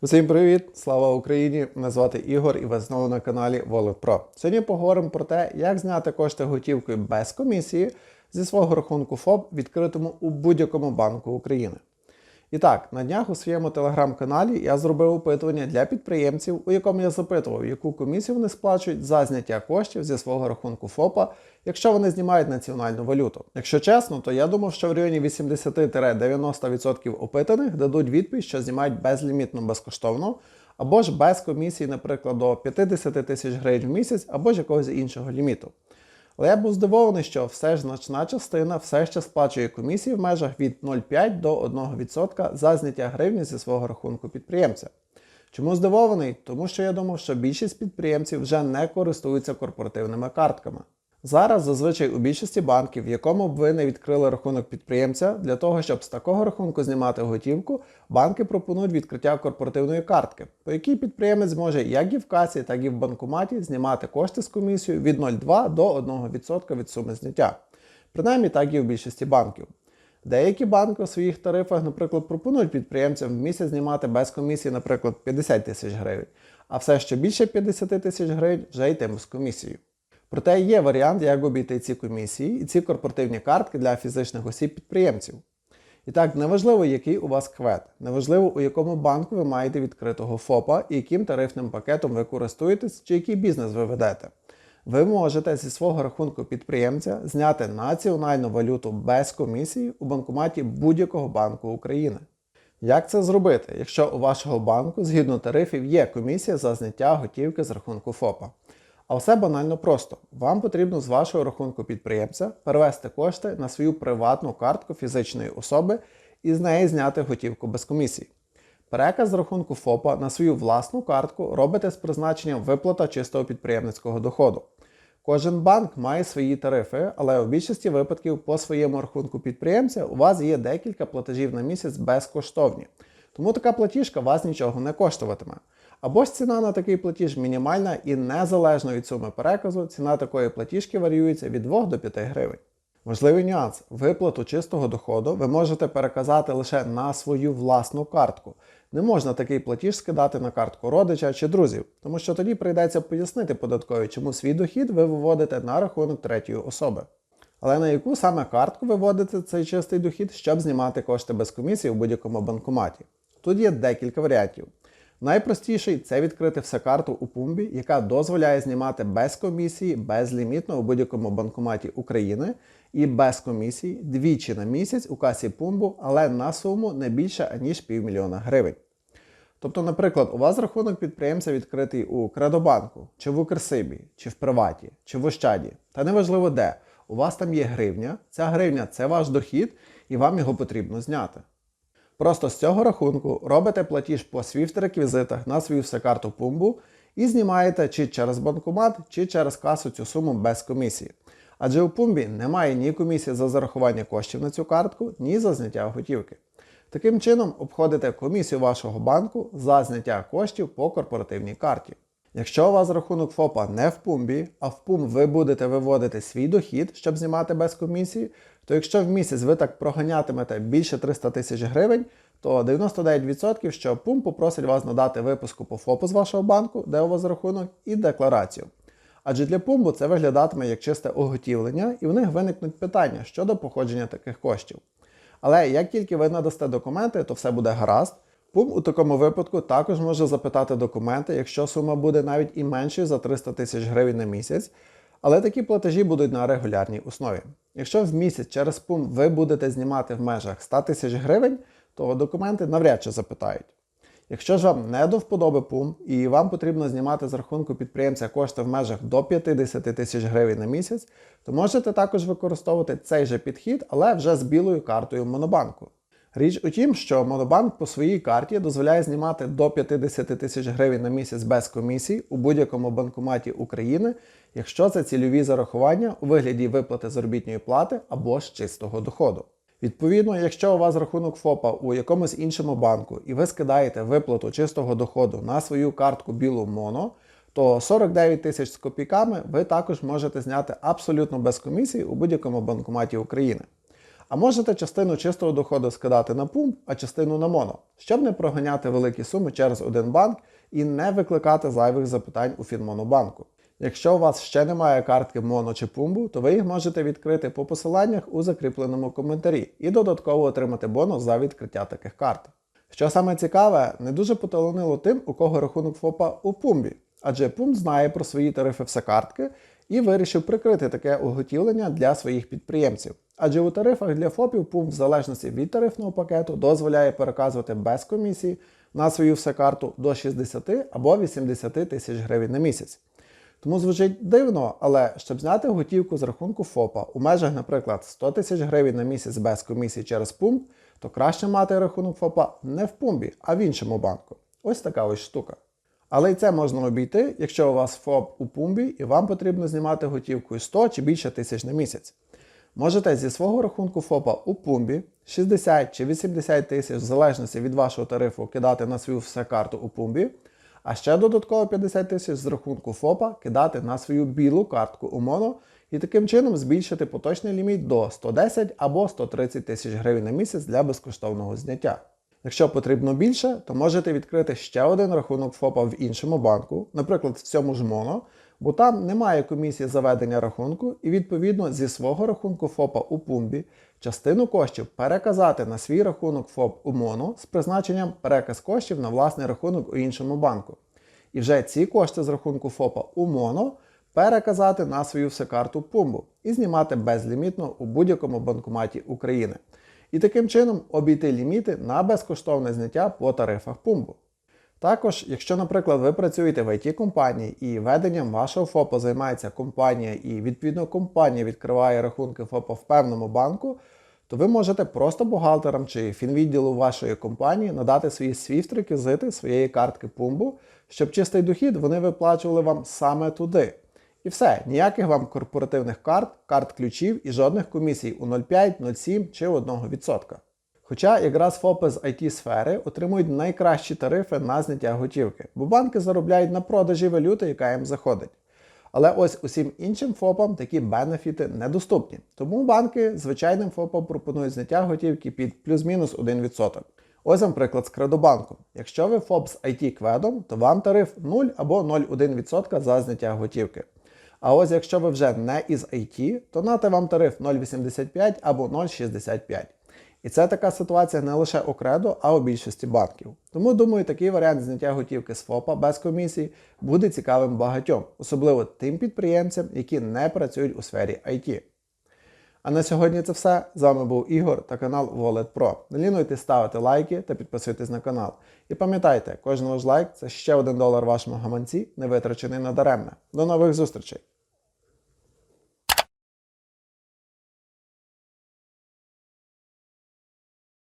Усім привіт! Слава Україні! Мене звати Ігор і ви знову на каналі Wallet Pro. Сьогодні поговоримо про те, як зняти кошти готівкою без комісії зі свого рахунку ФОП, відкритому у будь-якому банку України. І так, на днях у своєму телеграм-каналі я зробив опитування для підприємців, у якому я запитував, яку комісію вони сплачують за зняття коштів зі свого рахунку ФОПа, якщо вони знімають національну валюту. Якщо чесно, то я думав, що в районі 80-90% опитаних дадуть відповідь, що знімають безлімітно безкоштовно, або ж без комісії, наприклад, до 50 тисяч гривень в місяць, або ж якогось іншого ліміту. Але я був здивований, що все ж значна частина все ще сплачує комісії в межах від 0,5 до 1% за зняття гривні зі свого рахунку підприємця. Чому здивований? Тому що я думав, що більшість підприємців вже не користуються корпоративними картками. Зараз зазвичай у більшості банків, в якому б ви не відкрили рахунок підприємця, для того, щоб з такого рахунку знімати готівку, банки пропонують відкриття корпоративної картки, по якій підприємець може як і в касі, так і в банкоматі знімати кошти з комісією від 0,2 до 1% від суми зняття. Принаймні так і в більшості банків. Деякі банки у своїх тарифах, наприклад, пропонують підприємцям в місяць знімати без комісії, наприклад, 50 тисяч гривень, а все, що більше 50 тисяч гривень, вже йтиме з комісією. Проте є варіант, як обійти ці комісії і ці корпоративні картки для фізичних осіб-підприємців. І так, неважливо, який у вас квет, неважливо, у якому банку ви маєте відкритого ФОПа і яким тарифним пакетом ви користуєтесь чи який бізнес ви ведете. Ви можете зі свого рахунку підприємця зняти національну валюту без комісії у банкоматі будь-якого банку України. Як це зробити, якщо у вашого банку згідно тарифів є комісія за зняття готівки з рахунку ФОПа? А все банально просто. Вам потрібно з вашого рахунку підприємця перевести кошти на свою приватну картку фізичної особи і з неї зняти готівку без комісії. Переказ рахунку ФОПа на свою власну картку робите з призначенням виплата чистого підприємницького доходу. Кожен банк має свої тарифи, але у більшості випадків по своєму рахунку підприємця у вас є декілька платежів на місяць безкоштовні. Тому така платіжка вас нічого не коштуватиме. Або ж ціна на такий платіж мінімальна і незалежно від суми переказу, ціна такої платіжки варіюється від 2 до 5 гривень. Важливий нюанс: виплату чистого доходу ви можете переказати лише на свою власну картку. Не можна такий платіж скидати на картку родича чи друзів, тому що тоді прийдеться пояснити податкові, чому свій дохід ви виводите на рахунок третьої особи. Але на яку саме картку ви вводите цей чистий дохід, щоб знімати кошти без комісії в будь-якому банкоматі? Тут є декілька варіантів. Найпростіший це відкрити все карту у пумбі, яка дозволяє знімати без комісії, безлімітно у будь-якому банкоматі України і без комісії двічі на місяць у касі пумбу, але на суму не більше ніж півмільйона гривень. Тобто, наприклад, у вас рахунок підприємця відкритий у Кредобанку, чи в Укрсибі, чи в Приваті, чи в Ощаді, та неважливо де, у вас там є гривня, ця гривня це ваш дохід, і вам його потрібно зняти. Просто з цього рахунку робите платіж по swift реквізитах на свою всекарту пумбу і знімаєте чи через банкомат, чи через касу цю суму без комісії. Адже у пумбі немає ні комісії за зарахування коштів на цю картку, ні за зняття готівки. Таким чином, обходите комісію вашого банку за зняття коштів по корпоративній карті. Якщо у вас рахунок ФОПа не в пумбі, а в пум ви будете виводити свій дохід, щоб знімати без комісії, то якщо в місяць ви так проганятимете більше 300 тисяч гривень, то 99% що пум попросить вас надати випуску по ФОПу з вашого банку, де у вас рахунок, і декларацію. Адже для пумбу це виглядатиме як чисте оготівлення, і в них виникнуть питання щодо походження таких коштів. Але як тільки ви надасте документи, то все буде гаразд. Пум у такому випадку також може запитати документи, якщо сума буде навіть і меншою за 300 тисяч гривень на місяць, але такі платежі будуть на регулярній основі. Якщо в місяць через пум ви будете знімати в межах 100 тисяч гривень, то документи навряд чи запитають. Якщо ж вам не до вподоби пум і вам потрібно знімати з рахунку підприємця кошти в межах до 50 тисяч гривень на місяць, то можете також використовувати цей же підхід, але вже з білою картою Монобанку. Річ у тім, що Монобанк по своїй карті дозволяє знімати до 50 тисяч гривень на місяць без комісій у будь-якому банкоматі України, якщо це цільові зарахування у вигляді виплати заробітної плати або ж чистого доходу. Відповідно, якщо у вас рахунок ФОПа у якомусь іншому банку і ви скидаєте виплату чистого доходу на свою картку білу МОНО, то 49 тисяч з копійками ви також можете зняти абсолютно без комісії у будь-якому банкоматі України. А можете частину чистого доходу скидати на пумп, а частину на моно, щоб не проганяти великі суми через один банк і не викликати зайвих запитань у Фінмонобанку. Якщо у вас ще немає картки моно чи пумбу, то ви їх можете відкрити по посиланнях у закріпленому коментарі і додатково отримати бонус за відкриття таких карт. Що саме цікаве, не дуже поталонило тим, у кого рахунок ФОПа у пумбі, адже пумп знає про свої тарифи всекартки і вирішив прикрити таке уготівлення для своїх підприємців. Адже у тарифах для ФОПів пункт в залежності від тарифного пакету дозволяє переказувати без комісії на свою всекарту до 60 або 80 тисяч гривень на місяць. Тому звучить дивно, але щоб зняти готівку з рахунку ФОПа у межах, наприклад, 100 тисяч гривень на місяць без комісії через пумп, то краще мати рахунок ФОПа не в пумбі, а в іншому банку. Ось така ось штука. Але й це можна обійти, якщо у вас ФОП у пумбі і вам потрібно знімати готівкою 100 чи більше тисяч на місяць. Можете зі свого рахунку ФОПа у пумбі 60 чи 80 тисяч в залежності від вашого тарифу кидати на свою все карту у пумбі, а ще додатково 50 тисяч з рахунку ФОПа кидати на свою білу картку у моно і таким чином збільшити поточний ліміт до 110 або 130 тисяч гривень на місяць для безкоштовного зняття. Якщо потрібно більше, то можете відкрити ще один рахунок ФОПа в іншому банку, наприклад, в цьому ж моно, бо там немає комісії заведення рахунку, і відповідно зі свого рахунку ФОПа у пумбі частину коштів переказати на свій рахунок ФОП у моно з призначенням переказ коштів на власний рахунок у іншому банку. І вже ці кошти з рахунку ФОПа у моно переказати на свою всекарту пумбу і знімати безлімітно у будь-якому банкоматі України. І таким чином обійти ліміти на безкоштовне зняття по тарифах пумбу. Також, якщо, наприклад, ви працюєте в it компанії і веденням вашого ФОПа займається компанія, і відповідно компанія відкриває рахунки ФОПа в певному банку, то ви можете просто бухгалтерам чи фінвідділу вашої компанії надати свої свіфт реквізити своєї картки пумбу, щоб чистий дохід вони виплачували вам саме туди. І все, ніяких вам корпоративних карт, карт ключів і жодних комісій у 0,5, 0,7 чи 1%. Хоча якраз ФОПи з it сфери отримують найкращі тарифи на зняття готівки, бо банки заробляють на продажі валюти, яка їм заходить. Але ось усім іншим ФОПам такі бенефіти недоступні. Тому банки звичайним ФОПам пропонують зняття готівки під плюс-мінус 1%. Ось вам приклад з Кредобанком. Якщо ви ФОП з it кведом, то вам тариф 0 або 0,1% за зняття готівки. А ось якщо ви вже не із IT, то нате вам тариф 0,85 або 0,65. І це така ситуація не лише у Кредо, а у більшості банків. Тому думаю, такий варіант зняття готівки з ФОПа без комісії буде цікавим багатьом, особливо тим підприємцям, які не працюють у сфері IT. А на сьогодні це все. З вами був Ігор та канал Wallet Pro. Не лінуйте ставити лайки та підписуйтесь на канал. І пам'ятайте, кожен ваш лайк це ще один долар вашому гаманці, не витрачений надаремне. До нових зустрічей!